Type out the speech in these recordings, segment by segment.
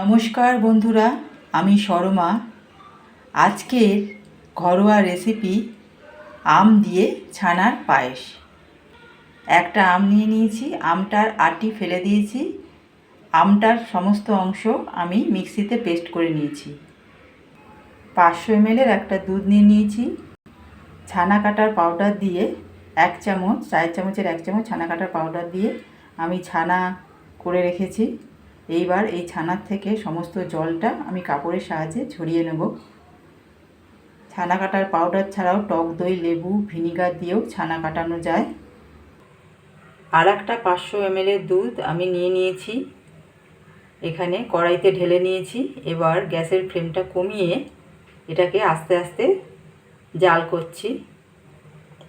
নমস্কার বন্ধুরা, আমি শর্মা। আজকের ঘরোয়া রেসিপি আম দিয়ে ছানার পায়েস। একটা আম নিয়ে নিয়েছি, আমটার আটি ফেলে দিয়েছি। আমটার সমস্ত অংশ আমি মিক্সিতে পেস্ট করে নিয়েছি। পাঁচশো এমএলের একটা দুধ নিয়ে নিয়েছি। ছানা কাটার পাউডার দিয়ে এক চামচ চার চামচের এক চামচ ছানা কাটার পাউডার দিয়ে আমি ছানা করে রেখেছি। এইবার এই ছানার থেকে সমস্ত জলটা আমি কাপড়ের সাহায্যে ঝরিয়ে নেব। ছানা কাটার পাউডার ছাড়াও টক দই, লেবু, ভিনিগার দিয়েও ছানা কাটানো যায়। আর একটা পাঁচশো এমএলের দুধ আমি নিয়ে নিয়েছি। এখানে কড়াইতে ঢেলে নিয়েছি। এবার গ্যাসের ফ্লেমটা কমিয়ে এটাকে আস্তে আস্তে জাল করছি।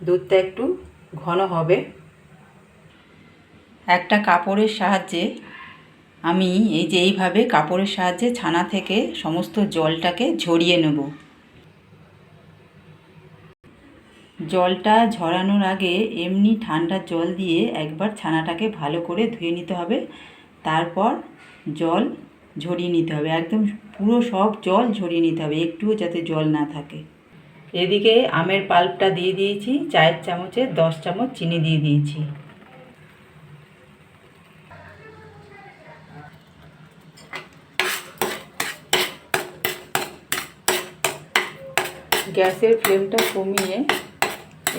দুধটা একটু ঘন হবে। একটা কাপড়ের সাহায্যে আমি এই যে এইভাবে কাপড়ের সাহায্যে ছানা থেকে সমস্ত জলটাকে ঝরিয়ে নেব। জলটা ঝরানোর আগে এমনি ঠান্ডা জল দিয়ে একবার ছানাটাকে ভালো করে ধুয়ে নিতে হবে। তারপর জল ঝরিয়ে নিতে হবে। একদম পুরো সব জল ঝরিয়ে নিতে হবে, একটুও যাতে জল না থাকে। এদিকে আমের পাল্পটা দিয়ে দিয়েছি, চায়ের চামচে দশ চামচ চিনি দিয়ে দিয়েছি। গ্যাসের ফ্লেমটা কমিয়ে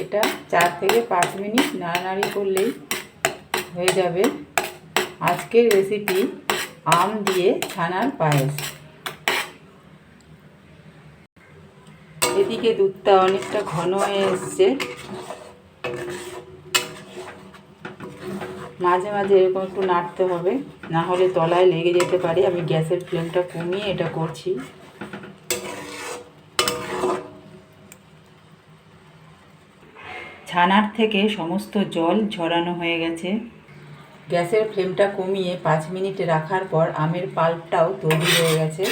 এটা চার থেকে পাঁচ মিনিট নাড়ানাড়ি করলেই হয়ে যাবে। আজকের রেসিপি আম দিয়ে ছানার পায়েস। এদিকে দুধটা অনেকটা ঘন হয়ে এসছে। মাঝে মাঝে এরকম একটু নাড়তে হবে, না হলে তলায় লেগে যেতে পারে। আমি গ্যাসের ফ্লেমটা কমিয়ে এটা করছি। ছানার থেকে সমস্ত জল ঝরানো হয়ে গেছে। গ্যাসের ফ্লেমটা কমিয়ে পাঁচ মিনিট রাখার পর আমের পাল্পটাও তৈরি হয়ে গেছে।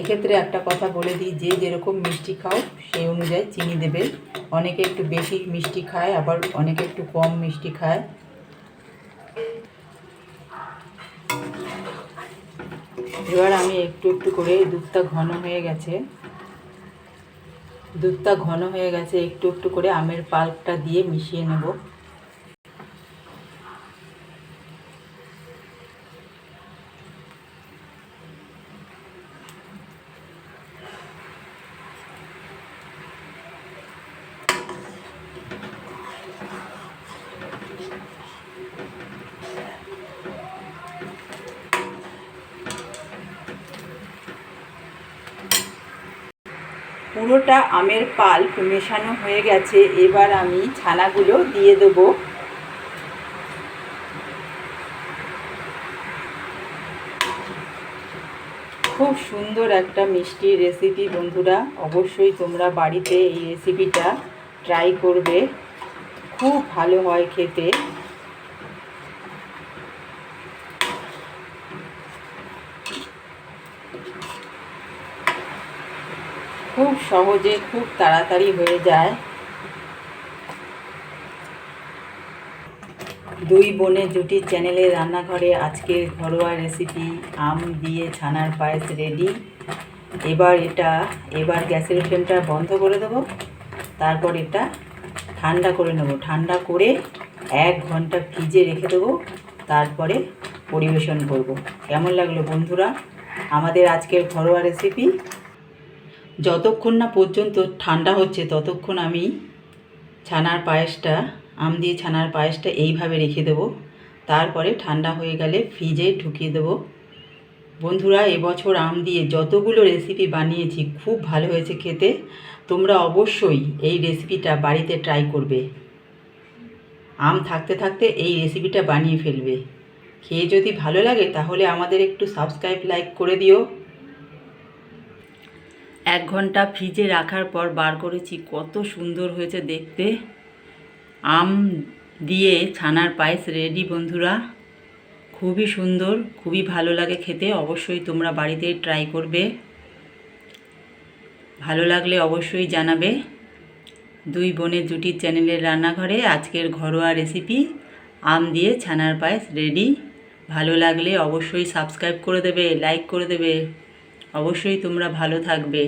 এক্ষেত্রে একটা কথা বলে দিই, যে যেরকম মিষ্টি খাও, সেই অনুযায়ী চিনি দেবে। অনেকে একটু বেশি মিষ্টি খায়, আবার অনেকে একটু কম মিষ্টি খায়। এবার আমি একটু একটু করে দুধটা ঘন হয়ে গেছে। দুধটা ঘন হয়ে গেছে একটু একটু করে আমের পাল্পটা দিয়ে মিশিয়ে নেব। পুরোটা আমের পাল্প মেশানো হয়ে গেছে, এবার আমি ছানাগুলো দিয়ে দেবো। খুব সুন্দর একটা মিষ্টি রেসিপি বন্ধুরা, অবশ্যই তোমরা বাড়িতে এই রেসিপিটা ট্রাই করবে। খুব ভালো হয় খেতে। খুব সহজে, খুব তাড়াতাড়ি হয়ে যায়। দুই বোনের জুটির চ্যানেলে রান্নাঘরে আজকের ঘরোয়া রেসিপি আম দিয়ে ছানার পায়েস রেডি এবার এটা, এবার গ্যাসের ফ্লেমটা বন্ধ করে দেবো। তারপর এটা ঠান্ডা করে নেব। ঠান্ডা করে এক ঘণ্টা ফ্রিজে রেখে দেবো। তারপরে পরিবেশন করব। কেমন লাগল বন্ধুরা? আমাদের আজকের ঘরোয়া রেসিপি যতক্ষণ না পর্যন্ত ঠান্ডা হচ্ছে, ততক্ষণ আমি ছানার পায়েসটা, আম দিয়ে ছানার পায়েসটা এইভাবে রেখে দেবো। তারপরে ঠান্ডা হয়ে গেলে ফ্রিজে ঢুকিয়ে দেবো। বন্ধুরা, এবছর আম দিয়ে যতগুলো রেসিপি বানিয়েছি, খুব ভালো হয়েছে খেতে। তোমরা অবশ্যই এই রেসিপিটা বাড়িতে ট্রাই করবে। আম থাকতে থাকতে এই রেসিপিটা বানিয়ে ফেলবে। খেয়ে যদি ভালো লাগে, তাহলে আমাদের একটু সাবস্ক্রাইব, লাইক করে দিও। এক ঘণ্টা ফ্রিজে রাখার পর বার করেছি। কত সুন্দর হয়েছে দেখতে। আম দিয়ে ছানার পায়েস রেডি বন্ধুরা। খুবই সুন্দর, খুবই ভালো লাগে খেতে। অবশ্যই তোমরা বাড়িতে ট্রাই করবে। ভালো লাগলে অবশ্যই জানাবে। দুই বোনের জুটির চ্যানেলের রান্নাঘরে আজকের ঘরোয়া রেসিপি, আম দিয়ে ছানার পায়েস রেডি। ভালো লাগলে অবশ্যই সাবস্ক্রাইব করে দেবে, লাইক করে দেবে। অবশ্যই তোমরা ভালো থাকবে।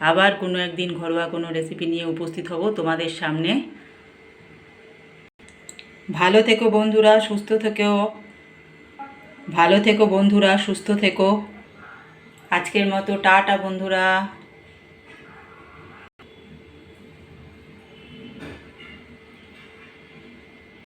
আবার কোনো একদিন ঘরোয়া কোনো রেসিপি নিয়ে উপস্থিত হব তোমাদের সামনে। ভালো থেকো বন্ধুরা, সুস্থ থেকেও ভালো থেকো বন্ধুরা, সুস্থ থেকো। আজকের মতো টাটা বন্ধুরা।